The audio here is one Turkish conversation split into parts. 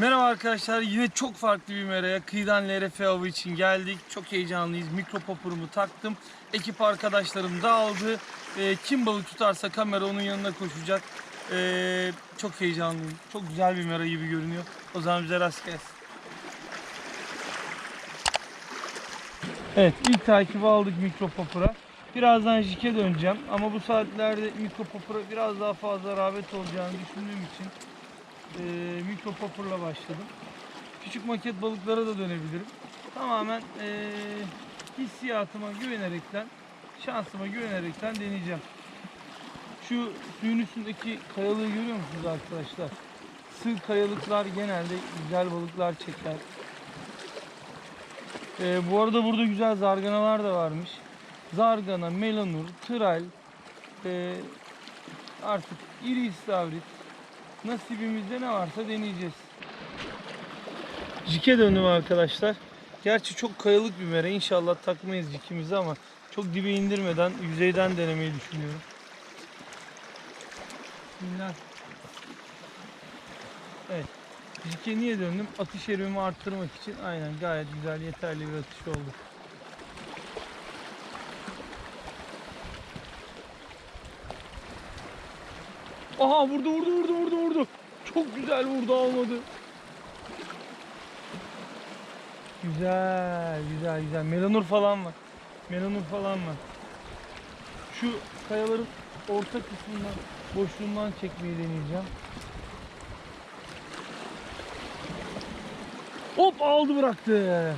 Merhaba arkadaşlar. Yine çok farklı bir meraya kıyıdan LRF avı için geldik. Çok heyecanlıyız. Mikropopurumu taktım. Ekip arkadaşlarım dağıldı. Ee, kim balık tutarsa kamera onun yanına koşacak. Ee, çok heyecanlıyım. Çok güzel bir mera gibi görünüyor. O zaman bize rast gelsin. Evet ilk takibi aldık mikropopura. Birazdan jike döneceğim ama bu saatlerde mikropopura biraz daha fazla rağbet olacağını düşündüğüm için e, mikropopurla başladım. Küçük maket balıklara da dönebilirim. Tamamen e, hissiyatıma güvenerekten, şansıma güvenerekten deneyeceğim. Şu suyun üstündeki kayalığı görüyor musunuz arkadaşlar? Sığ kayalıklar genelde güzel balıklar çeker. E, bu arada burada güzel zarganalar da varmış. Zargana, melanur, tral, e, artık iri istavrit, nasibimizde ne varsa deneyeceğiz. Jike döndüm arkadaşlar. Gerçi çok kayalık bir mere. İnşallah takmayız jikimizi ama çok dibe indirmeden yüzeyden denemeyi düşünüyorum. Bismillah. Evet. Jike niye döndüm? Atış erimimi arttırmak için. Aynen gayet güzel yeterli bir atış oldu. Aha vurdu vurdu vurdu vurdu vurdu. Çok güzel vurdu almadı. Güzel güzel güzel. Melanur falan var. Melanur falan var. Şu kayaların orta kısmından boşluğundan çekmeyi deneyeceğim. Hop aldı bıraktı.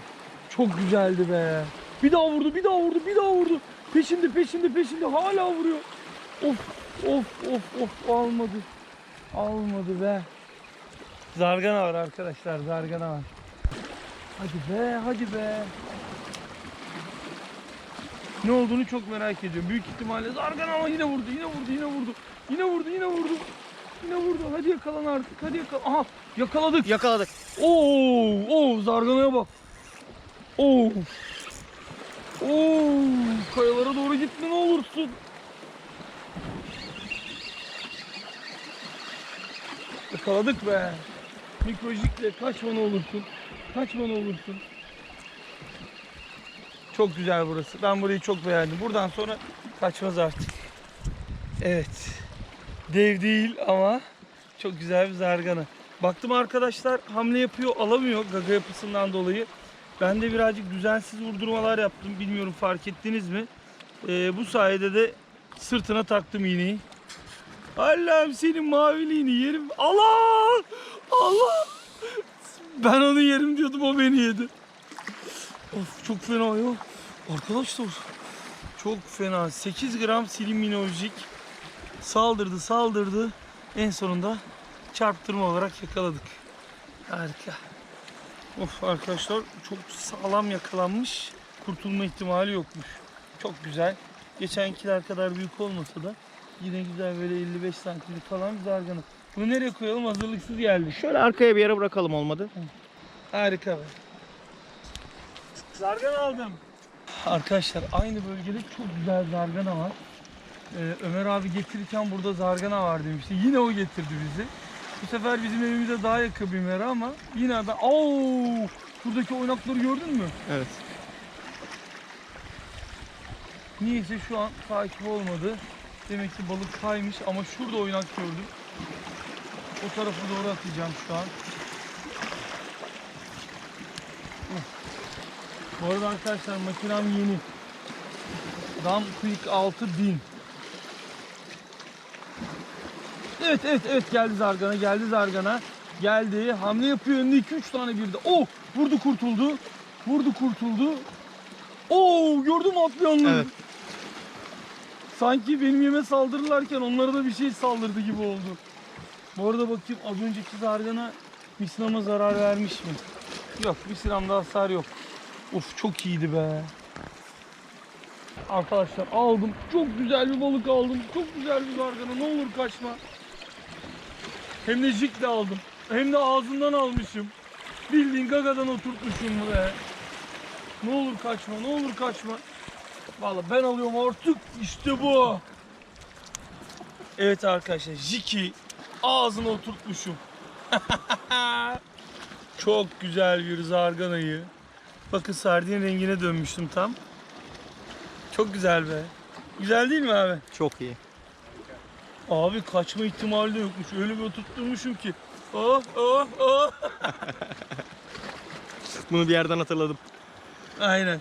Çok güzeldi be. Bir daha vurdu, bir daha vurdu, bir daha vurdu. Peşinde, peşinde, peşinde hala vuruyor. Of, of, of, of almadı. Almadı be. Zargana var arkadaşlar, zargana var. Hadi be, hadi be. Ne olduğunu çok merak ediyorum. Büyük ihtimalle zargana ama yine vurdu, yine vurdu, yine vurdu. Yine vurdu, yine vurdu. Yine vurdu. Hadi yakalan artık. Hadi yakala. Aha, yakaladık. Yakaladık. Oo, oo zarganaya bak. Oo. Oo, kayalara doğru gitme ne olursun. Yakaladık be. Mikrojikle kaçma ne olursun. Kaçma ne olursun. Çok güzel burası. Ben burayı çok beğendim. Buradan sonra kaçmaz artık. Evet. Dev değil ama çok güzel bir zargana. Baktım arkadaşlar hamle yapıyor alamıyor gaga yapısından dolayı. Ben de birazcık düzensiz vurdurmalar yaptım. Bilmiyorum fark ettiniz mi? Ee, bu sayede de sırtına taktım iğneyi. Allah'ım senin maviliğini yerim. Allah! Allah! Ben onu yerim diyordum o beni yedi. Of çok fena ya. Arkadaşlar çok fena. 8 gram silim minojik saldırdı saldırdı. En sonunda çarptırma olarak yakaladık. Harika. Of arkadaşlar çok sağlam yakalanmış. Kurtulma ihtimali yokmuş. Çok güzel. Geçenkiler kadar büyük olmasa da yine güzel böyle 55 santimlik falan bir zargana. Bunu nereye koyalım? Hazırlıksız geldik. Şöyle arkaya bir yere bırakalım olmadı. Harika be. Zargana aldım. Arkadaşlar aynı bölgede çok güzel zargana var. Ee, Ömer abi getirirken burada zargana var demişti. Yine o getirdi bizi. Bu sefer bizim evimize daha yakın bir mera ama yine ben... Oo! Şuradaki oynakları gördün mü? Evet. Niyeyse şu an takip olmadı. Demek ki balık kaymış ama şurada oynak gördüm. O tarafa doğru atacağım şu an. Bu arada arkadaşlar makinem yeni. Dam Quick 6000. Evet evet evet geldi zargana geldi zargana. Geldi hamle yapıyor önünde 2-3 tane birde. Oh vurdu kurtuldu. Vurdu kurtuldu. Oo gördün mü atlayanları? Evet. Sanki benim yeme saldırırlarken onlara da bir şey saldırdı gibi oldu. Bu arada bakayım az önceki zargana misinama zarar vermiş mi? Yok misinamda hasar yok. Of çok iyiydi be. Arkadaşlar aldım. Çok güzel bir balık aldım. Çok güzel bir zargana. Ne olur kaçma. Hem de jikle aldım. Hem de ağzından almışım. Bildiğin gagadan oturtmuşum be. Ne olur kaçma, ne olur kaçma. Vallahi ben alıyorum artık. İşte bu. Evet arkadaşlar, Jiki ağzına oturtmuşum. Çok güzel bir zarganayı. Bakın sardin rengine dönmüştüm tam. Çok güzel be. Güzel değil mi abi? Çok iyi. Abi kaçma ihtimali de yokmuş. Öyle bir oturtturmuşum ki. Oh oh oh. Bunu bir yerden hatırladım. Aynen.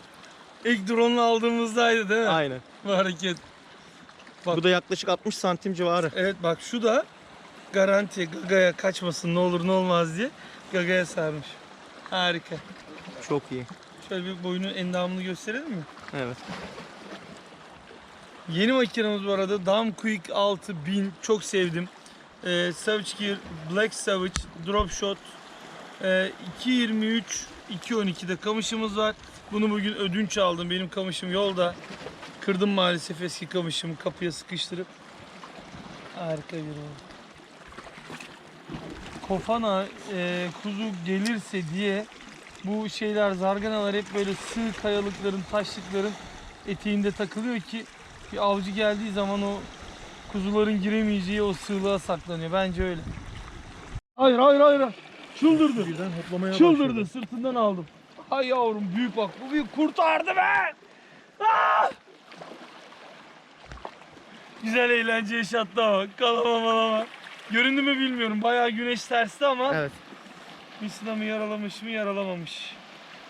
İlk drone'u aldığımızdaydı değil mi? Aynen. Bu hareket. Bak. Bu da yaklaşık 60 santim civarı. Evet bak şu da garanti gagaya kaçmasın ne olur ne olmaz diye gagaya sarmış. Harika. Çok iyi. Şöyle bir boyunun endamını gösterelim mi? Evet. Yeni makinemiz bu arada Dam Quick 6000 çok sevdim. Ee, Savage Gear Black Savage Drop Shot ee, 2.23 2.12'de kamışımız var. Bunu bugün ödünç aldım. Benim kamışım yolda. Kırdım maalesef eski kamışımı kapıya sıkıştırıp. Harika bir oldu. Kofana e, kuzu gelirse diye bu şeyler zarganalar hep böyle sığ kayalıkların, taşlıkların eteğinde takılıyor ki bir avcı geldiği zaman o kuzuların giremeyeceği o sığlığa saklanıyor. Bence öyle. Hayır hayır hayır. Çıldırdı. Birden hoplamaya Çıldırdı. Sırtından aldım. Hay yavrum büyük bak. Bu büyük kurtardı be. Aa! Güzel eğlence yaşattı ama. Kalama malama. Göründü mü bilmiyorum. Bayağı güneş tersti ama Evet. Misina mı yaralamış mı yaralamamış.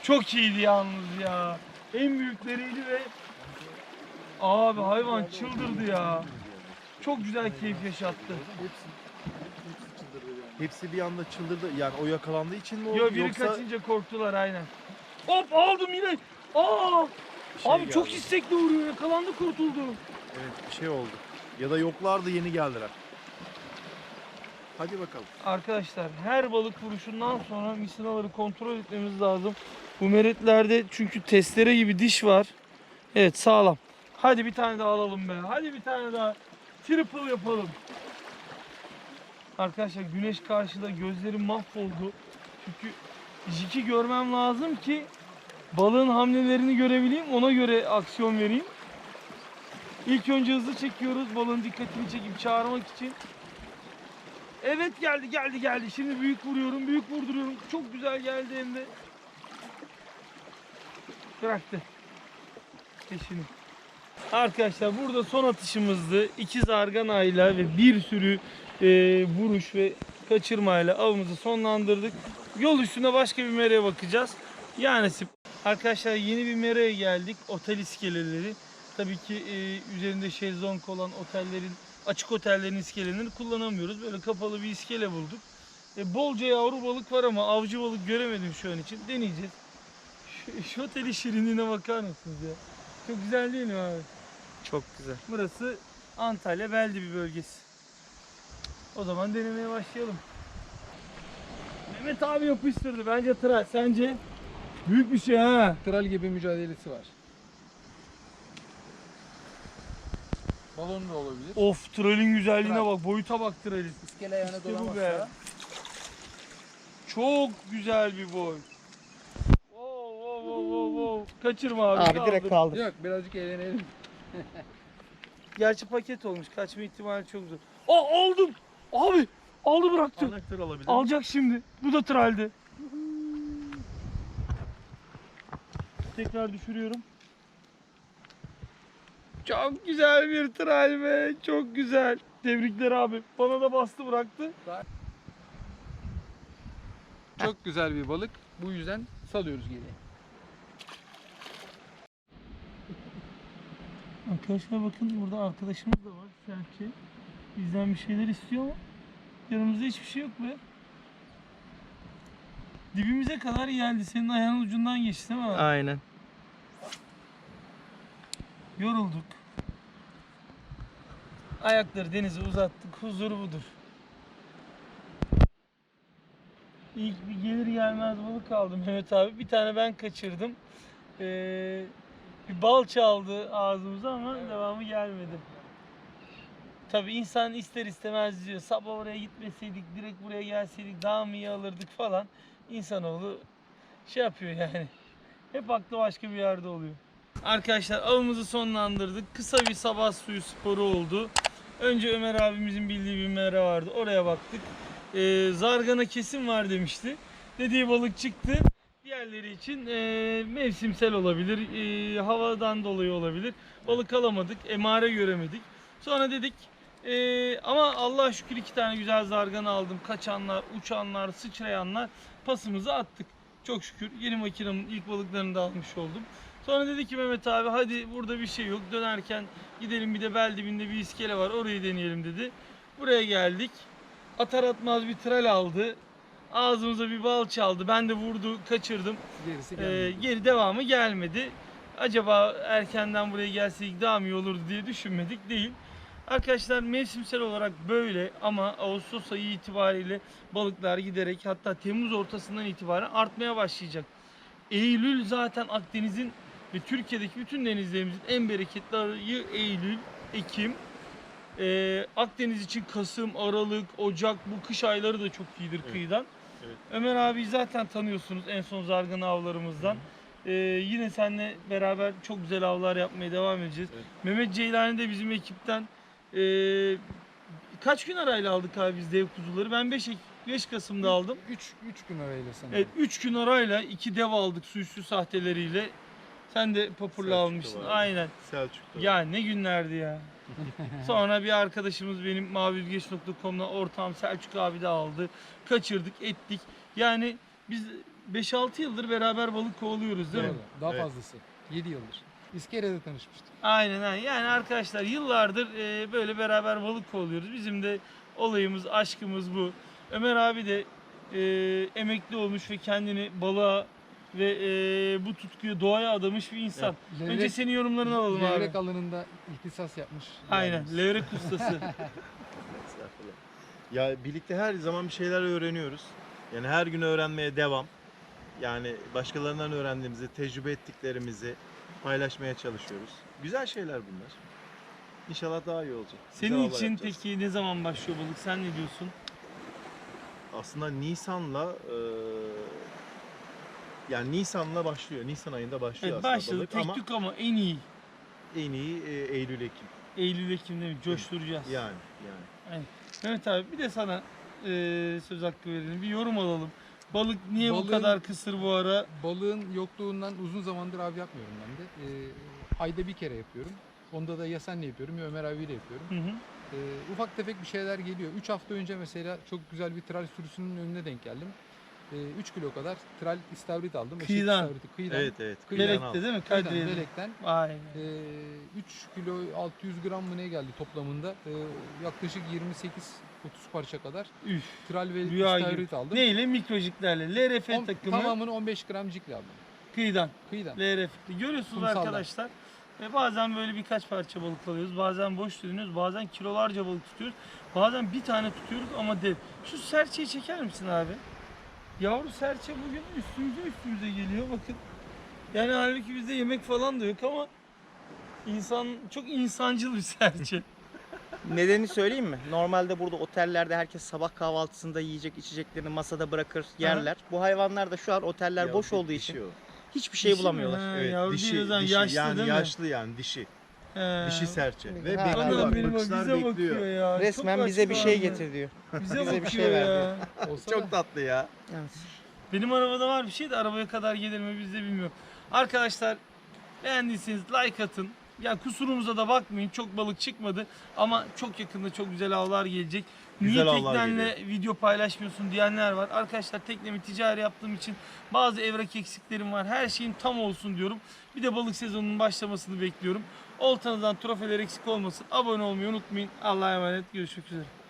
Çok iyiydi yalnız ya. En büyükleriydi ve Abi hayvan çıldırdı ya. Çok güzel keyif yaşattı. Hepsi bir anda çıldırdı. Yani o yakalandığı için mi oldu Yo biri yoksa kaçınca korktular aynen. Hop aldım yine. Aa! şey Abi çok geldi? istekli vuruyor. Yakalandı kurtuldu. Evet bir şey oldu. Ya da yoklardı yeni geldiler. Hadi bakalım. Arkadaşlar her balık vuruşundan sonra misinaları kontrol etmemiz lazım. Bu meretlerde çünkü testere gibi diş var. Evet sağlam. Hadi bir tane daha alalım be. Hadi bir tane daha. Triple yapalım. Arkadaşlar güneş karşıda gözlerim mahvoldu. Çünkü jiki görmem lazım ki balığın hamlelerini görebileyim. Ona göre aksiyon vereyim. İlk önce hızlı çekiyoruz balığın dikkatini çekip çağırmak için. Evet geldi geldi geldi. Şimdi büyük vuruyorum, büyük vurduruyorum. Çok güzel geldi hem de. Bıraktı. Peşini. Arkadaşlar burada son atışımızdı. İki zarganayla ve bir sürü e, vuruş ve kaçırmayla avımızı sonlandırdık. Yol üstünde başka bir mereye bakacağız. Yani arkadaşlar yeni bir mereye geldik. Otel iskeleleri. Tabii ki e, üzerinde şezlong olan otellerin açık otellerin iskelelerini kullanamıyoruz. Böyle kapalı bir iskele bulduk. E, bolca yavru balık var ama avcı balık göremedim şu an için. Deneyeceğiz. Şu, şu otelin şirinliğine bakar mısınız ya? Çok güzel değil mi abi? Çok güzel. Burası Antalya Beldibi bölgesi. O zaman denemeye başlayalım. Mehmet abi yapıştırdı. Bence tıraş. Sence? Büyük bir şey ha. Tral gibi mücadelesi var. Balon da olabilir. Of trolün güzelliğine Tral. bak. Boyuta bak trolün. İskele ayağına İşte bu be. dolamazsa Çok güzel bir boy. Wow, wow, wow, wow, wow. Kaçırma abi. Abi kaldır. direkt kaldı. Yok birazcık eğlenelim. Gerçi paket olmuş. Kaçma ihtimali çok zor. Aa aldım. Abi aldı bıraktı. Anahtar alabilir. Alacak şimdi. Bu da tralde. Tekrar düşürüyorum. Çok güzel bir tral be. Çok güzel. Tebrikler abi. Bana da bastı bıraktı. Çok güzel bir balık. Bu yüzden salıyoruz geriye. Arkadaşlar bakın burada arkadaşımız da var. Serçe. Bizden bir şeyler istiyor ama yanımızda hiçbir şey yok be. Dibimize kadar geldi. Senin ayağının ucundan geçti değil mi abi? Aynen. Yorulduk. Ayakları denize uzattık. Huzuru budur. İlk bir gelir gelmez balık aldım Mehmet abi. Bir tane ben kaçırdım. Ee, bir bal çaldı ağzımıza ama devamı gelmedi. Tabi insan ister istemez diyor. Sabah oraya gitmeseydik, direkt buraya gelseydik daha mı iyi alırdık falan. İnsanoğlu şey yapıyor yani. Hep aklı başka bir yerde oluyor. Arkadaşlar avımızı sonlandırdık. Kısa bir sabah suyu sporu oldu. Önce Ömer abimizin bildiği bir mera vardı. Oraya baktık. Ee, zargana kesim var demişti. dediği balık çıktı. Diğerleri için e, mevsimsel olabilir, e, havadan dolayı olabilir. Balık alamadık, emare göremedik. Sonra dedik e, ama Allah şükür iki tane güzel zargan aldım. Kaçanlar, uçanlar, sıçrayanlar pasımızı attık. Çok şükür yeni makinemin ilk balıklarını da almış oldum. Sonra dedi ki Mehmet abi hadi burada bir şey yok. Dönerken gidelim bir de bel dibinde bir iskele var orayı deneyelim dedi. Buraya geldik. Atar atmaz bir tral aldı. Ağzımıza bir bal çaldı. Ben de vurdu, kaçırdım. Gerisi Ee, gelmedi. geri devamı gelmedi. Acaba erkenden buraya gelseydik daha mı iyi olurdu diye düşünmedik değil. Arkadaşlar mevsimsel olarak böyle ama Ağustos ayı itibariyle balıklar giderek hatta Temmuz ortasından itibaren artmaya başlayacak. Eylül zaten Akdeniz'in ve Türkiye'deki bütün denizlerimizin en bereketli ayı Eylül, Ekim. Ee, Akdeniz için Kasım, Aralık, Ocak bu kış ayları da çok iyidir Evet. kıyıdan. Evet. Ömer abi zaten tanıyorsunuz en son zargana avlarımızdan. Ee, yine seninle beraber çok güzel avlar yapmaya devam edeceğiz. Evet. Mehmet Ceylani de bizim ekipten ee, kaç gün arayla aldık abi biz dev kuzuları? Ben 5 5 Kasım'da aldım. 3 3 gün arayla sanırım. Evet 3 gün arayla iki dev aldık su üstü sahteleriyle. Sen de popurla Selçuk'ta almışsın. Aynen. Selçuk'ta. Ya ne günlerdi ya. Sonra bir arkadaşımız benim maviyüzgeç.com'dan ortağım Selçuk abi de aldı. Kaçırdık, ettik. Yani biz 5-6 yıldır beraber balık kovalıyoruz değil mi? Daha Evet. fazlası. 7 yıldır. İskele'de tanışmıştık. Aynen aynen. Yani arkadaşlar yıllardır e, böyle beraber balık kovalıyoruz. Bizim de olayımız, aşkımız bu. Ömer abi de e, emekli olmuş ve kendini balığa ve e, bu tutkuyu doğaya adamış bir insan. Önce Levrek, senin yorumlarını alalım abi. levrek alanında ihtisas yapmış. Aynen. yerimiz. Levrek ustası. Ya birlikte her zaman bir şeyler öğreniyoruz. Yani her gün öğrenmeye devam. Yani başkalarından öğrendiğimizi, tecrübe ettiklerimizi paylaşmaya çalışıyoruz. Güzel şeyler bunlar. İnşallah daha iyi olacak. Güzel Senin avlar için yapacağız. peki ne zaman başlıyor balık? Sen ne diyorsun? aslında Nisan'la e, yani Nisan'la başlıyor. Nisan ayında başlıyor Evet aslında başladı. balık Tek ama tük ama en iyi. en iyi e, Eylül Ekim. Eylül Ekim'de mi? Coşturacağız. Yani yani. Mehmet abi bir de sana e, söz hakkı verelim. Bir yorum alalım. Balık niye bu Balığın- kadar kısır bu ara? Balığın yokluğundan uzun zamandır av yapmıyorum ben de. Ee, ayda bir kere yapıyorum. Onda da ya senle yapıyorum ya Ömer abiyle yapıyorum. Hı hı. Ee, ufak tefek bir şeyler geliyor. 3 hafta önce mesela çok güzel bir tral sürüsünün önüne denk geldim. 3 kilo kadar tral istavrit aldım. Eşek Kıyıdan. istavriti, Kıyıdan. Evet evet. Kıyıdan Kıyıdan Melek'te al. değil mi? Kıyıdan, Kadriye'de. Melek'ten. Vay. be. 3 kilo 600 gram mı ne geldi toplamında? Ee, yaklaşık 28-30 parça kadar Üf. tral ve Rüya gibi. aldım. Neyle? Mikrojiklerle. LRF On- takımı Tamamını 15 gram cikle aldım. kıyıdan. Kıyıdan. LRF. Görüyorsunuz Kumsaldan. arkadaşlar. Ve bazen böyle birkaç parça balık alıyoruz. Bazen boş dönüyoruz. Bazen kilolarca balık tutuyoruz. Bazen bir tane tutuyoruz ama dev. Şu serçeyi çeker misin abi? Yavru serçe bugün üstümüze üstümüze geliyor bakın. Yani halbuki bizde yemek falan da yok ama insan çok insancıl bir serçe. Nedenini söyleyeyim mi? Normalde burada otellerde herkes sabah kahvaltısında yiyecek içeceklerini masada bırakır yerler. Bu hayvanlar da şu an oteller Ya, boş olduğu dişi için o. hiçbir şey Dişi mi? bulamıyorlar. Ha, Evet, yavru dişi, değil o zaman dişi yaşlı yani değil mi? yaşlı yani dişi. He. Dişi serçe ve Ha, bekliyorlar. Anam benim Bakışlar bize bakıyor bekliyor. ya. Resmen Çok bize bir şey açık getir diyor. abi. Bize, bize bakıyor bir şey ver ya. Çok tatlı ya. Evet. Benim arabada var bir şey de arabaya kadar gelir mi biz de bilmiyorum. Arkadaşlar beğendiyseniz like atın. Ya kusurumuza da bakmayın. Çok balık çıkmadı ama çok yakında çok güzel avlar gelecek. Güzel Niye avlar teknenle video paylaşmıyorsun diyenler var. Arkadaşlar teknemi ticari yaptığım için bazı evrak eksiklerim var. Her şeyin tam olsun diyorum. Bir de balık sezonunun başlamasını bekliyorum. Oltanızdan trofeler eksik olmasın. Abone olmayı unutmayın. Allah'a emanet. Görüşmek üzere.